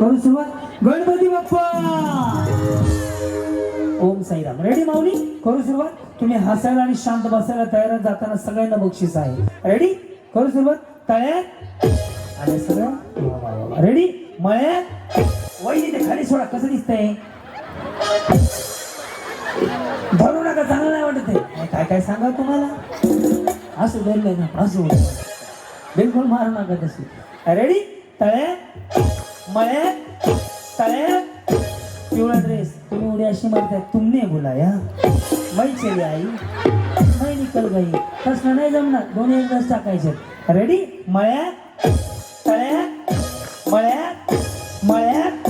करू सुरुवात. गणपती बाप्पा! ओम साईराम. रेडी माऊली? करू सुरुवात. तुम्ही हसायला आणि शांत बसायला तयार जाताना सगळ्यांना बक्षीस आहे. रेडी करू सुरुवात. तळ्यात. आणि सगळं रेडी मळ्यात. वहिनी ते खाली सोडा. कसं दिसतंय? धरू नका. चांगलं नाही वाटत आहे काय काय सांगा तुम्हाला? असं धरलंय ना असं बिलकुल मारू नका तशी रेडी तळ्या मळ्यात? तळ्यात? पिवळा ड्रेस तुम्ही उडी अशी मारताय. तुमने बोलाया? मै चली आई. नाही निकल गई प्रश्न नाही जमणार. दोन्ही ड्रेस टाकायचे. रेडी मळ्या तळ्या मळ्या मळ्यात?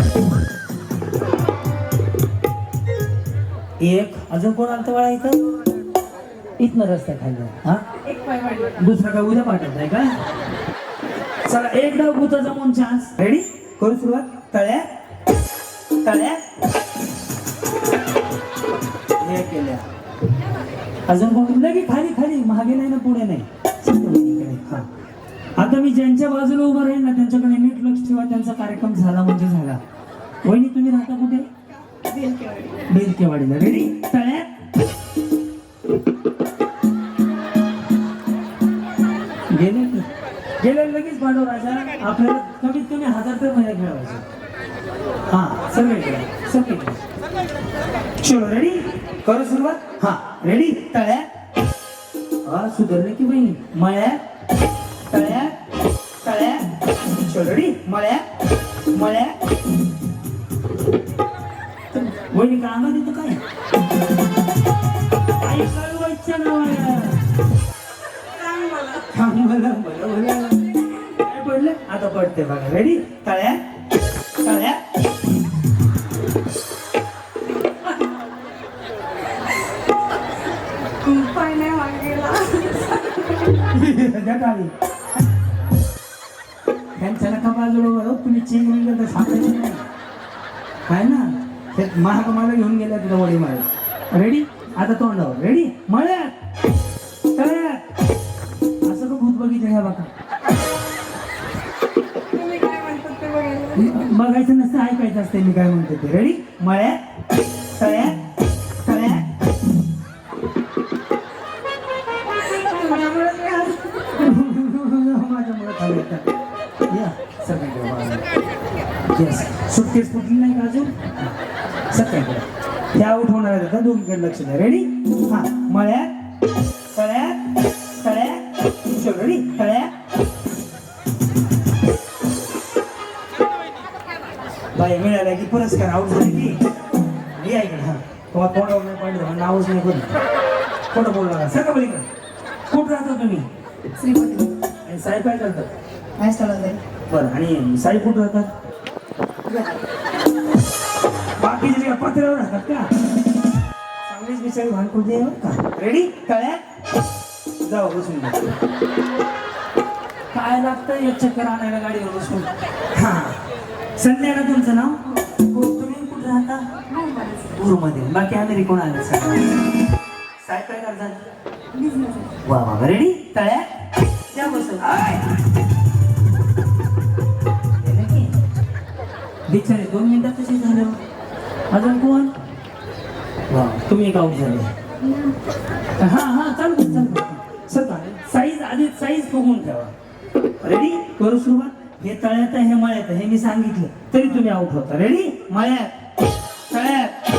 एक. अजून कोण आलं वळा इथं? इथनं रस्ता खाली. हा? दुसरा काय? उद्या पाठवत पाठवताय का? चला एक डाव जमून चान्स रेडी करू सुरुवात. तळ्या. तळ्या. हे केल्या. अजून कोण? लगे खाली खाली. मागे नाही ना पुढे नाही. हा. आता मी ज्यांच्या बाजूला उभं राहील ना त्यांच्याकडे नीट लक्ष ठेवा. त्यांचा कार्यक्रम झाला म्हणजे झाला. वहिनी तुम्ही राहता कुठे? बेलकेवाडीला. रेडी तळ्या. गेले गेले लगेच पाठव राजा आपल्याला कमी हजार रुपये महिना खेळवायचे. हा सगळे खेळा सगळे खेळा. चलो रेडी करू सुरुवात? हा रेडी तळ्या? हा सुधारले की बहिणी. मळ्या? तळ्या? तळ्या? चलो रेडी मळ्या? मळ्या? बहिणी कामात देतो काय? आई कळवायच्या नावाला चांगलं बरं मला पडलं आता पडते बघा. रेडी तळ्या? तळ्या? पाय नाही टाळी. त्यांच्या नका बाजूला बघा, तुम्ही चेंज होऊन गेलं सांगायचं नाही काय ना? ते महाग मला घेऊन गेल्या तुला वडी मारे रेडी आता तोंडावर. रेडी मळ्यात. तळ्यात. असं का भूत बघितलं ह्या बघा बघायचं नसतं ऐकायचं असते मी काय म्हणते ते. रेडी मळ्या तळ्या सुटकेस फुटली नाही का अजून? त्या होणार आहेत आता दोघीकडे लक्ष द्या. रेडी हा. मळ्या तळ्या तळ्या चल रेडी बाई मिळाला की पुरस्कार आऊट झाले की? या इकडे हा. तुम्हाला तोंडावर नाही मला नावच नाही कोणी खोटं बोलणार सगळं बलीकडे कुठं राहता तुम्ही? श्रीपती. आणि साहेब काय करतात? काय चालत आहे? बरं आणि साई कुठं राहतात? बाकीचे जे पत्र्यावर राहतात का? चांगलीच बिचारी भानकुर्दी आहे बरं का. रेडी कळ्या? जाऊ बसून. काय लागतं एक चक्कर आणायला गाडीवर बसून? हा. संध्या ना तुमचं नाव? हो, तुम्ही कुठे राहता? पूरमध्ये बाकी आम्ही कोण आले सगळं साहेब काय करतात? वा वा रेडी तळ्या? त्या बसून की? बिचारे दोन मिनिटात तसे झालं? अजून कोण? वा तुम्ही एक झाले. हा हा चालू चालू सर साईज आधी साईज बघून ठेवा. रेडी करू सुरुवात? हे तळ्यात आहे, हे मळ्यात हे मी सांगितलं. तरी तुम्ही आऊट होता. रेडी मळ्यात. तळ्यात.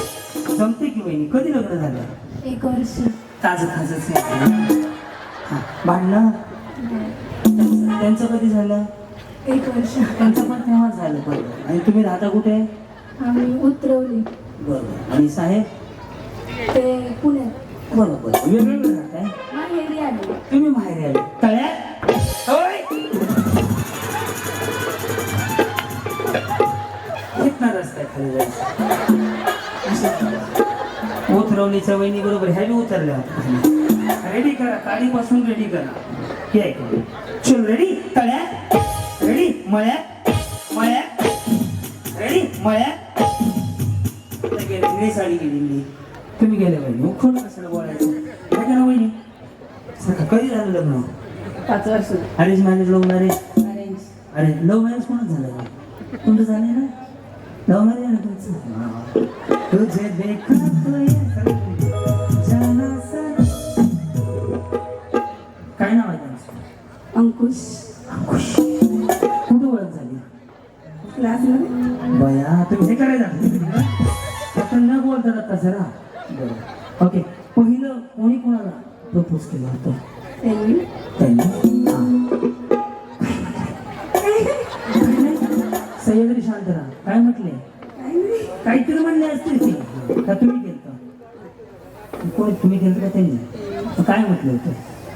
जमते की वहिनी? कधी लग्न झालं? एक वर्ष. ताजं ताजंच आहे हा. भांडणं? त्यांचं कधी झालं? एक वर्ष. त्यांचं पण तेव्हा झालं बरोबर आणि तुम्ही राहता कुठे? आम्ही उतरवली. बरोबर आणि साहेब? ते पुण्यात. बरोबर. वेगवेगळं राहताय? तुम्ही बाहेर आले. तळ्यात? इथनं रस्ता आहे खाली जायचं. असं. उतरवलीच्या वहिनी बरोबर ह्या बी उतरल्या रेडी करा काळीपासून रेडी करा. हे ऐका. चल रेडी तळ्यात रेडी मळ्यात मळ्यात रेडी मळ्यात आता गेले निळी साडी गेलेली. तुम्ही गेले वहिनी उखड कशाला बोलायचं? काय करा वहिनी? सर कधी झालं लग्न? पाच वर्ष. Arrange marriage love marriage arrange अरे लव्ह मॅरेज कोणच झालं? तुमचं झालं ना? तुझे देखा काय नाव आहे अंकुश. अंकुश. कुठं ओळख झाली? क्लासमध्ये. बया तुम्ही हे करायला न बोलता जाता जरा. बरं. ओके. पहिलं कोणी कोणाला प्रपोज केलं होतं? त्यांनी. त्यांनी. कोणी तुम्ही केलं का त्यांनी काय म्हटलं होतं?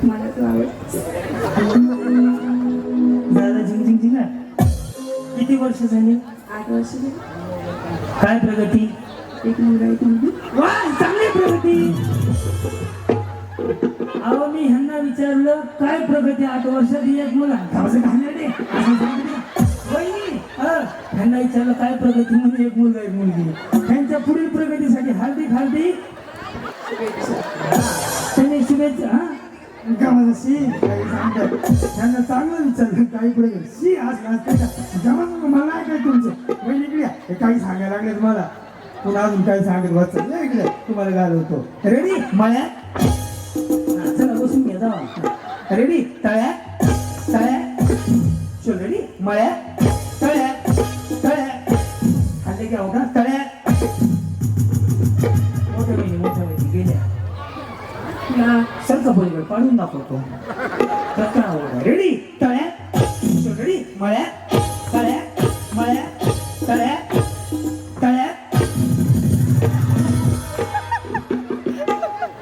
मला तू आवड दादा झिंग झिंग किती वर्ष झाली? आठ वर्ष. काय प्रगती? एक मुलगा एक मुलगी. वा चांगली प्रगती. अहो मी ह्यांना विचारलं काय प्रगती आठ वर्षात एक मुला ह्यांना विचारलं काय प्रगती म्हणजे एक मुलगा एक मुलगी? त्यांच्या पुढील प्रगतीसाठी हार्दिक हार्दिक गावाला शी काही सांगतात त्यांना चांगलं विचारलं काही पुढे शी आज असते का गावात मला नाही काय तुमचं वही इकडे हे काही सांगायला लागले तुम्हाला पुन्हा अजून काही सांगत बस या इकडे तुम्हाला घालवतो रेडी मळ्यात चला बसून घ्या जावा रेडी तळ्यात तळ्यात चल रेडी मळ्यात तळ्यात तळ्यात खाल्ले घ्या होता तळ्यात मोठ्या बहिणी मोठ्या बहिणी गेल्या ना सरका पलीकडे पाडून दाखवतो रत्ना रेडी तळ्या रेडी मळ्या तळ्या मळ्या तळ्या तळ्या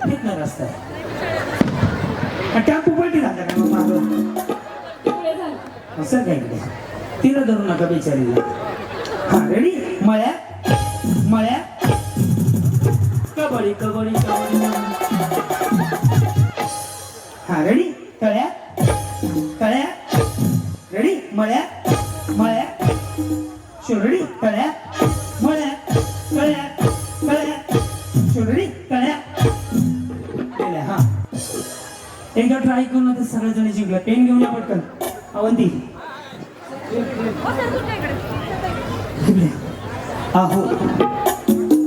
तिथनं रस्ता त्या टॅम्पू पलटी झाला का मग मागं असं काय इकडे तिला धरू नका बिचारीला हा रेडी मळ्या मळ्या कबड्डी कबड्डी कबड्डी हा रेडी कळ्या कळ्या रेडी मळ्या? मळ्या? शो रेडी मळ्या? मळ्यात कळ्या तळ्यात शो रेडी तळ्यात केल्या हा एकदा ट्राय करून आता सगळेजण जिंकलं. पेन घेऊन या पटकन. अवंती. आहो.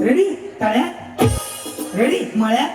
रेडी टाळ्या रेडी मळ्या?